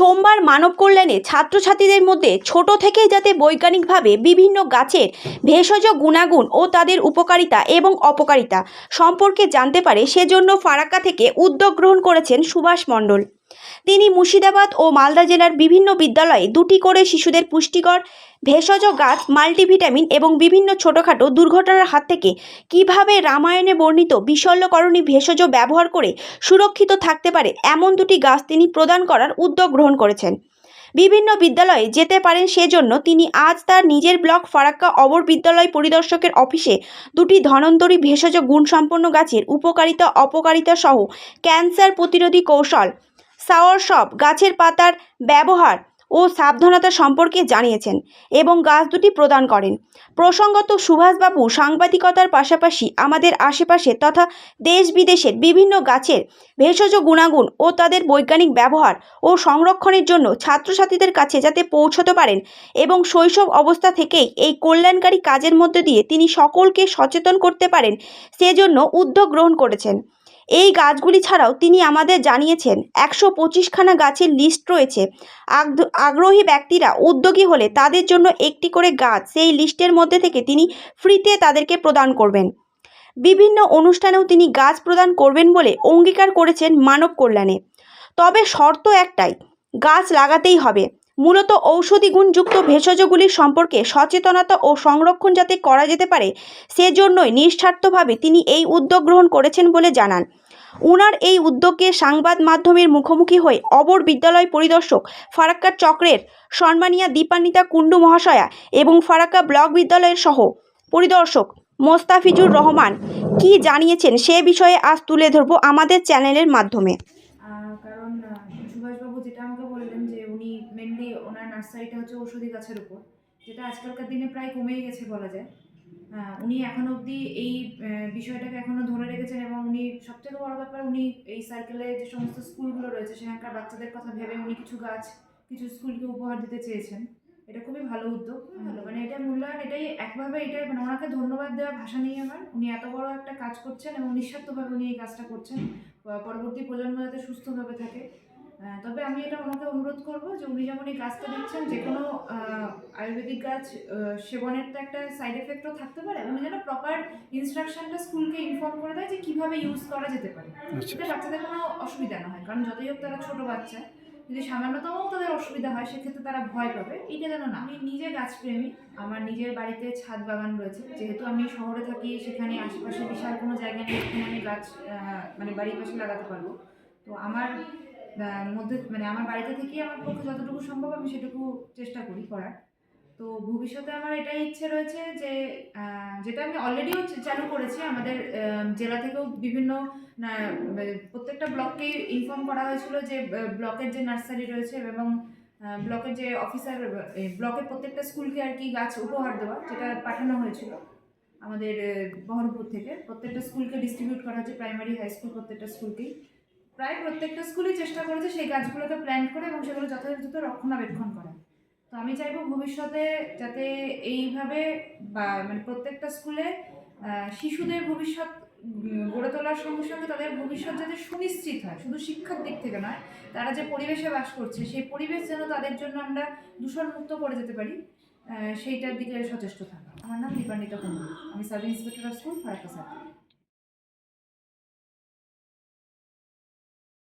সোমবার মানব কল্যাণে ছাত্রছাত্রীদের মধ্যে ছোট থেকেই যাতে বৈজ্ঞানিকভাবে বিভিন্ন গাছের ভেষজ গুণাগুণ ও তাদের উপকারিতা এবং অপকারিতা সম্পর্কে জানতে পারে, সেজন্য ফারাক্কা থেকে উদ্যোগ গ্রহণ করেছেন সুভাষ মণ্ডল। তিনি মুর্শিদাবাদ ও মালদা জেলার বিভিন্ন বিদ্যালয়ে দুটি করে শিশুদের পুষ্টিকর ভেষজ গাছ, মাল্টিভিটামিন এবং বিভিন্ন ছোটোখাটো দুর্ঘটনার হাত থেকে কীভাবে রামায়ণে বর্ণিত বিশল্যকরণী ভেষজ ব্যবহার করে সুরক্ষিত থাকতে পারে এমন দুটি গাছ তিনি প্রদান করার উদ্যোগ গ্রহণ করেছেন। বিভিন্ন বিদ্যালয়ে যেতে পারেন সেজন্য তিনি আজ তার নিজের ব্লক ফারাক্কা অবর বিদ্যালয় পরিদর্শকের অফিসে দুটি ধনন্তরী ভেষজ গুণসম্পন্ন গাছের উপকারিতা অপকারিতা সহ ক্যান্সার প্রতিরোধী কৌশল সাওয়ারসব গাছের পাতার ব্যবহার ও সাবধানতা সম্পর্কে জানিয়েছেন এবং গাছ দুটি প্রদান করেন। প্রসঙ্গত, সুভাষবাবু সাংবাদিকতার পাশাপাশি আমাদের আশেপাশে তথা দেশ বিদেশের বিভিন্ন গাছের ভেষজ গুণাগুণ ও তাদের বৈজ্ঞানিক ব্যবহার ও সংরক্ষণের জন্য ছাত্রছাত্রীদের কাছে যাতে পৌঁছতে পারেন এবং শৈশব অবস্থা থেকেই এই কল্যাণকারী কাজের মধ্যে দিয়ে তিনি সকলকে সচেতন করতে পারেন, সেজন্য উদ্যোগ গ্রহণ করেছেন। এই গাছগুলি ছাড়াও তিনি আমাদের জানিয়েছেন, একশো পঁচিশখানা গাছের লিস্ট রয়েছে। আগ্রহী ব্যক্তিরা উদ্যোগী হলে তাদের জন্য একটি করে গাছ সেই লিস্টের মধ্যে থেকে তিনি ফ্রিতে তাদেরকে প্রদান করবেন। বিভিন্ন অনুষ্ঠানেও তিনি গাছ প্রদান করবেন বলে অঙ্গীকার করেছেন মানব কল্যাণে। তবে শর্ত একটাই, গাছ লাগাতেই হবে। মূলত ঔষধি গুণযুক্ত ভেষজগুলির সম্পর্কে সচেতনতা ও সংরক্ষণ যাতে করা যেতে পারে, সেজন্যই নিঃস্বার্থভাবে তিনি এই উদ্যোগ গ্রহণ করেছেন বলে জানান। উনার এই উদ্যোগকে সংবাদ মাধ্যমের মুখোমুখি হয়ে অবর বিদ্যালয় পরিদর্শক ফারাক্কা চক্রের সম্মানিয়া দীপান্বিতা কুণ্ডু মহাশয়া এবং ফারাক্কা ব্লক বিদ্যালয়ের সহ পরিদর্শক মোস্তাফিজুর রহমান কি জানিয়েছেন সে বিষয়ে আজ তুলে ধরবো আমাদের চ্যানেলের মাধ্যমে। যেটা আজকালকার দিনে প্রায় কমেই গেছে বলা যায়। উনি এখন অবধি এই বিষয়টাকে এখনও ধরে রেখেছেন এবং উনি সবথেকে বড় ব্যাপার উনি এই সার্কেলে যে সমস্ত স্কুলগুলো রয়েছে সেখানকার বাচ্চাদের কথা ভেবে উনি কিছু গাছ কিছু স্কুলকে উপহার দিতে চেয়েছেন। এটা খুবই ভালো উদ্যোগ ভালো। মানে এটা মূল্যায়ন এটাই একভাবে এটা মানে ওনাকে ধন্যবাদ দেওয়ার ভাষা নেই আমার। উনি এত বড় একটা কাজ করছেন এবং নিঃস্বার্থভাবে উনি এই কাজটা করছেন। পরবর্তী প্রজন্ম যাতে সুস্থভাবে থাকে তবে আমি এটা ওনাকে অনুরোধ করব যে উনি যেমন এই গাছটা দিচ্ছেন যে কোনো আয়ুর্বেদিক গাছ সেবনের তো একটা সাইড এফেক্টও থাকতে পারে। উনি যেন প্রপার ইনস্ট্রাকশনটা স্কুলকে ইনফর্ম করে দেয় যে কীভাবে ইউজ করা যেতে পারে। সেটা বাচ্চাদের কোনো অসুবিধা না হয় কারণ যতই হোক তারা ছোট বাচ্চা যদি সামান্যতম তাদের অসুবিধা হয় সেক্ষেত্রে তারা ভয় পাবে। এইটা যেন না আমি নিজে গাছপ্রেমী আমার নিজের বাড়িতে ছাদ বাগান রয়েছে। যেহেতু আমি শহরে থাকি সেখানে আশেপাশে বিশাল কোনো জায়গা নেই যেখানে আমি গাছ মানে বাড়ির পাশে লাগাতে পারব। তো আমার মধ্যে মানে আমার বাড়িতে থেকেই আমার পক্ষে যতটুকু সম্ভব আমি সেটুকু চেষ্টা করি করার। তো ভবিষ্যতে আমার এটাই ইচ্ছে রয়েছে যে যেটা আমি অলরেডিও চালু করেছি, আমাদের জেলা থেকেও বিভিন্ন প্রত্যেকটা ব্লককে ইনফর্ম করা হয়েছিল যে ব্লকের যে নার্সারি রয়েছে এবং ব্লকের যে অফিসার ব্লকের প্রত্যেকটা স্কুলকে আর কি গাছ উপহার দেওয়া, যেটা পাঠানো হয়েছিল আমাদের বহরমপুর থেকে। প্রত্যেকটা স্কুলকে ডিস্ট্রিবিউট করা হচ্ছে প্রাইমারি হাই স্কুল প্রত্যেকটা স্কুলকেই প্রায় প্রত্যেকটা স্কুলই চেষ্টা করেছে সেই গাছগুলোকে প্ল্যান করে এবং সেগুলো যথাযথ রক্ষণাবেক্ষণ করা। তো আমি চাইব ভবিষ্যতে যাতে এইভাবে বা মানে প্রত্যেকটা স্কুলে শিশুদের ভবিষ্যৎ গড়ে তোলার সঙ্গে সঙ্গে তাদের ভবিষ্যৎ যাতে সুনিশ্চিত হয়। শুধু শিক্ষার দিক থেকে নয়, তারা যে পরিবেশে বাস করছে, সেই পরিবেশ যেন তাদের জন্য আমরা দূষণমুক্ত করে যেতে পারি সেইটার দিকে সচেষ্ট থাকা। আমার নাম দীপান্বিতা কুন্ডু আমি sub inspector of school Farakka circle